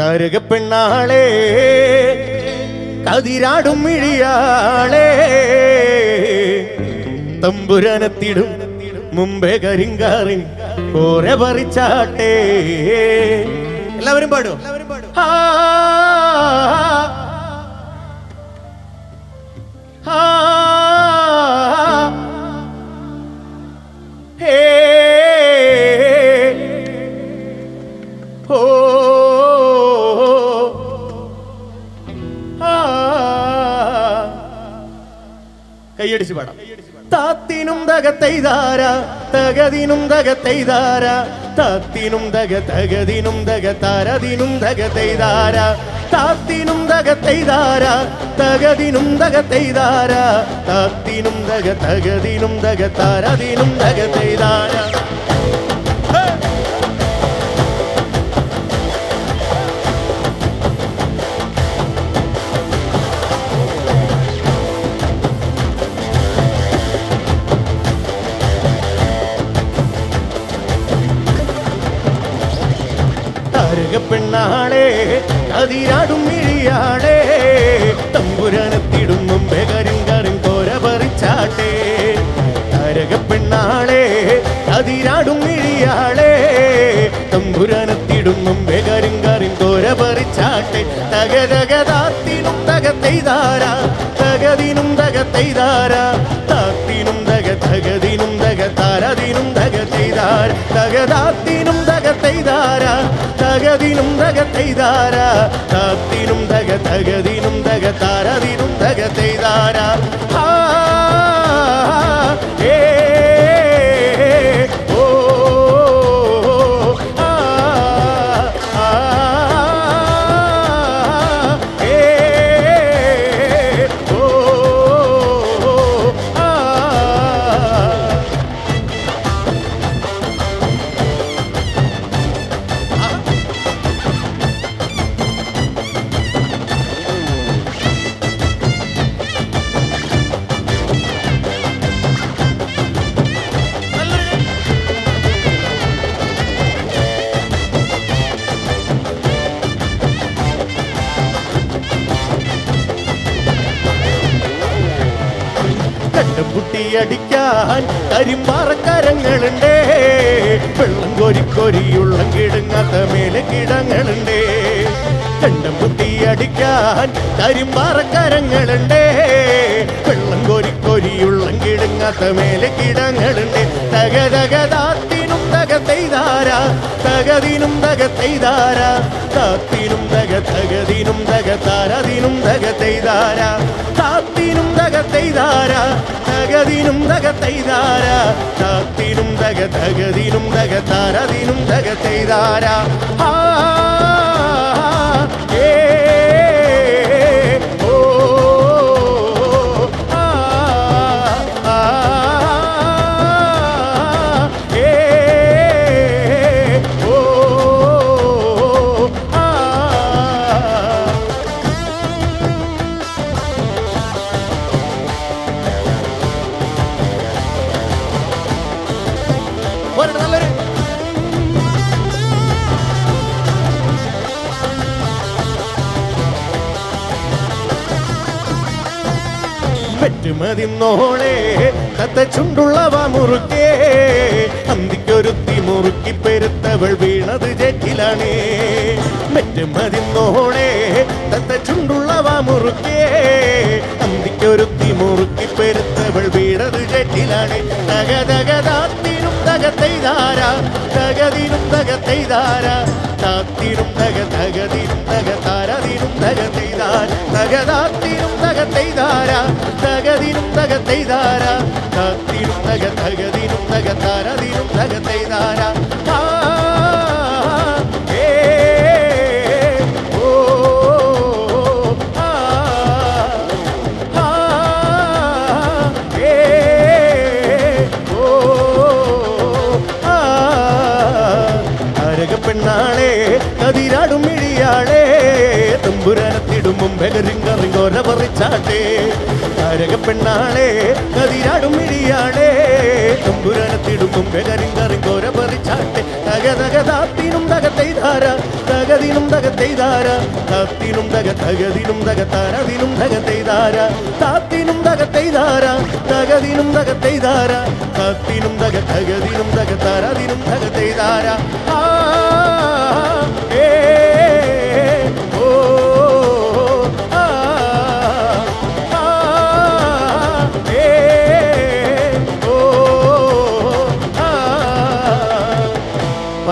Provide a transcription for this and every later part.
തരക പെണ്ണാളെ കതിരാടും മിഴിയാളെ. തമ്പുരനത്തിടും മുമ്പേ കരിങ്കാറിൻ ഓരെ പറിച്ചാട്ടെ. എല്ലാവരും പാടും ആ ആ കൈയടിച്ച് പാടാം. താത്തിനും തകത്തൈതാര തകതിനും തകത്തൈതാര താത്തിനും തക തകതിനും തക താരതിനും തകത്തൈതാര താത്തിനും തകത്തൈതാര തകതിനും തകത്തൈതാര താത്തിനും തക തകതിനും തക താരതിനും തകത്തൈതാര കതിരാടും മിഴിയാളെ തമ്പുരാനത്തിടും മുമ്പേ കരിങ്കാരൻ കോര പറിച്ചാട്ടെ. താരക പെണ്ണാളെ അതിരാടും മിഴിയാളെ തമ്പുരാനത്തിടും മുമ്പേ കരിങ്കാരൻ കോര പറിച്ചാട്ടെ. തകതകതാത്തിനും തകത്തൈതാര തകതിനും തകത്തൈതാര താത്തിനും തകതിനും തകത്തൈതാര താത്തിനും തക തകതിനും തക താരതിനും തകത്തൈതാര കണ്ടുപുട്ടിയടിക്കാൻ കരിമ്പാറക്കരങ്ങളുണ്ടേ. വെള്ളം കോരിക്കൊരിയുള്ളം കിടങ്ങാത്ത മേലെ കിടങ്ങളുണ്ടേ കണ്ടം കുത്തിയടിക്കാൻ കരിമ്പാറക്കരങ്ങളുണ്ടേ. വെള്ളം കോരിക്കൊരിയുള്ളം കിടങ്ങാത്ത മേലെ കിടങ്ങളുണ്ടേ തകതകതാത്തിനും തകത്തെയ്താര തകതിനും തകത്തെയ്താര താത്തിനും തക തകതിനും തകത്തെയ്താര തകത്തൈതാര താത്തിനും തകത്തൈതാര തകതിനും തകത്തൈതാര താത്തിനും തക തകതിനും തകതാരതിനും തകത്തൈതാര ആ. പെറ്റുമതിന്നോളെ. തത്ത ചുണ്ടുള്ളവ മുറുക്കേ. അന്തിക്കൊരുത്തി മുറുക്കി പെരുത്തവൾ വീണത് ജറ്റിലാണേ പെറ്റുമതിന്നോളെ. തത്ത ചുണ്ടുള്ളവ മുറുക്കേ. അന്തിക്കൊരുത്തി മുറുക്കി പെരുത്തവൾ വീണത് ജറ്റിലാണേ തകതകതാത്തിനും തകത്തൈതാര തകതിനും തകത്തൈതാര താത്തിനും തക തകതിനും തകതാരതിനും തകത്തൈതാര തകതാത്തിനും തകത്തൈതാര തകതിനും തകത്തൈതാര താത്തിനും തക തകതിനും തകതാരതിനും തകത്തൈതാര. ആ ഏ ഓ ആ ആ പറിച്ചാട്ടേ താരക പെണ്ണാളേ കതിരാടും മിഴിയാളേ തുമ്പുരാനത്തിടും മുമ്പേ കരിങ്കറിങ്ങോര പറിച്ചാട്ടെ തക തക താത്തിനും തകത്തൈ ധാര തകതിനും തകത്തൈ ധാര താത്തിനും തക തകതിനും തകത്താരതിനും താരതിനും തകത്തൈ ധാര താത്തിനും തകത്തൈ ധാര തകതിനും തകത്തൈ ധാര താത്തിനും തക തകതിനും തക താരതിനും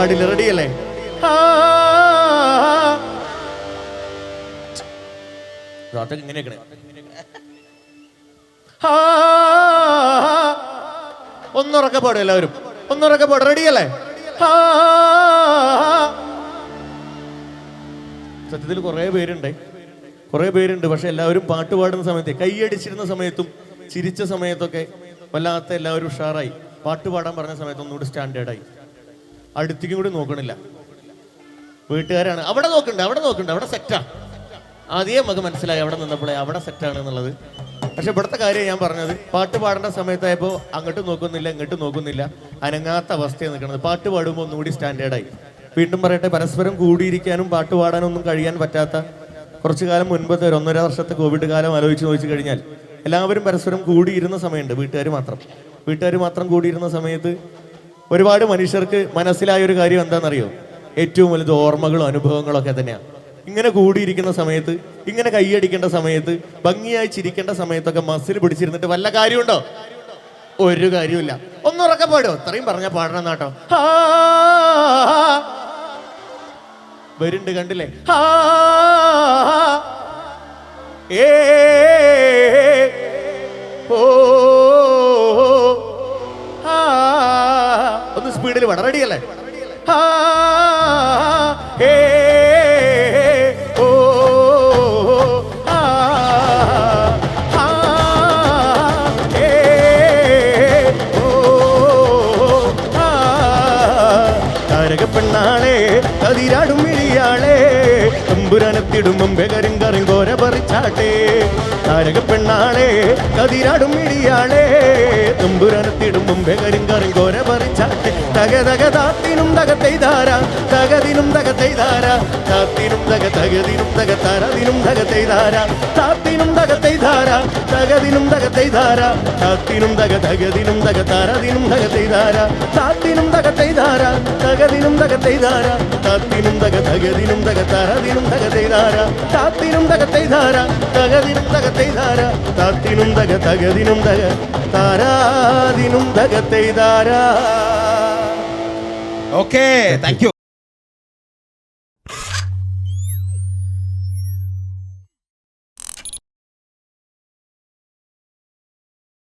പാടില്ല റെഡിയല്ലേ ഇങ്ങനെയൊക്കെ ഒന്നുറക്കെ പാടും എല്ലാവരും. ഒന്നുറക്കെ പാടും. റെഡിയല്ലേ സത്യത്തിൽ കുറേ പേരുണ്ട്. കുറേ പേരുണ്ട്. പക്ഷെ എല്ലാവരും പാട്ട് പാടുന്ന സമയത്ത് കൈയടിച്ചിരുന്ന സമയത്തും ചിരിച്ച സമയത്തൊക്കെ വല്ലാത്ത എല്ലാവരും ഉഷാറായി. പാട്ട് പാടാൻ പറഞ്ഞ സമയത്ത് ഒന്നുകൂടി സ്റ്റാൻഡേർഡായി അടുത്തേക്കും കൂടി നോക്കണില്ല. വീട്ടുകാരാണ്. അവിടെ നോക്കണ്ട അവിടെ നോക്കണ്ട അവിടെ സെറ്റാ ആദ്യം നമുക്ക് മനസ്സിലായി അവിടെ നിന്നപ്പോഴേ അവിടെ സെറ്റാണ് എന്നുള്ളത്. പക്ഷെ ഇവിടുത്തെ കാര്യം ഞാൻ പറഞ്ഞത് പാട്ട് പാടേണ്ട സമയത്തായപ്പോൾ അങ്ങോട്ട് നോക്കുന്നില്ല ഇങ്ങോട്ട് നോക്കുന്നില്ല. അനങ്ങാത്ത അവസ്ഥയാണ് നിൽക്കുന്നത്. പാട്ട് പാടുമ്പോൾ ഒന്നുകൂടി സ്റ്റാൻഡേർഡായി വീണ്ടും പറയട്ടെ പരസ്പരം കൂടിയിരിക്കാനും പാട്ട് പാടാനും ഒന്നും കഴിയാൻ പറ്റാത്ത കുറച്ചു കാലം മുൻപത്തെ ഒരു ഒന്നര വർഷത്തെ കോവിഡ് കാലം ആലോചിച്ച് നോക്കി കഴിഞ്ഞാൽ എല്ലാവരും പരസ്പരം കൂടിയിരുന്ന സമയമുണ്ട് വീട്ടുകാർ മാത്രം. വീട്ടുകാർ മാത്രം കൂടിയിരുന്ന സമയത്ത് ഒരുപാട് മനുഷ്യർക്ക് മനസ്സിലായ ഒരു കാര്യം എന്താണെന്നറിയോ ഏറ്റവും വലുത് ഓർമ്മകളും അനുഭവങ്ങളും ഒക്കെ തന്നെയാണ് ഇങ്ങനെ കൂടിയിരിക്കുന്ന സമയത്ത് ഇങ്ങനെ കൈയടിക്കേണ്ട സമയത്ത് ഭംഗിയായി ചിരിക്കേണ്ട സമയത്തൊക്കെ മസിൽ പിടിച്ചിരുന്നിട്ട് വല്ല കാര്യമുണ്ടോ ഒരു കാര്യമില്ല ഒന്നുറക്കെ പാടോ ഇത്രയും പറഞ്ഞ പാടണം നാട്ടോ വരുണ്ട് കണ്ടില്ലേ ഏ ഓ സ്പീഡിൽ വേണം റെഡിയല്ലേ ഏ. താരകപ്പെണ്ണാളെ കതിരാടും മിഴിയാളെ തമ്പുരാനത്തിടും മുമ്പേ കരിങ്കറിങ്കോര പറിച്ചാട്ടെ താരകപ്പെണ്ണാളെ കതിരാടും മിഴിയാളെ തമ്പുരാനത്തിടും മുമ്പേ കരിങ്കറിങ്കോര പറിച്ചാട്ടെ തക തക താത്തിനും തകത്തൈ ധാര തകതിനും തകത്തൈ ധാര താത്തിനും തക തകതിനും തക താരതിനും തകത്തൈ ധാര താത്തിനും തകത്തൈ ധാര തകതിനും തകത്തൈ ധാര താത്തിനും തക തകതിനും തക താരതിനും തകത്തൈ ധാര താത്തിനും തകത്തൈ ധാര തകതിനും തകത്തൈ ധാര താത്തിനും തക തകതിനും തക താരതിനും തകത്തൈ ധാര താത്തിനും തകത്തൈ ധാര തകതിനും തകത്തൈ ധാര താത്തിനും തക തകതിനും തക താരാതിനും തകത്തൈ ധാര ഓക്കെ താങ്ക് യു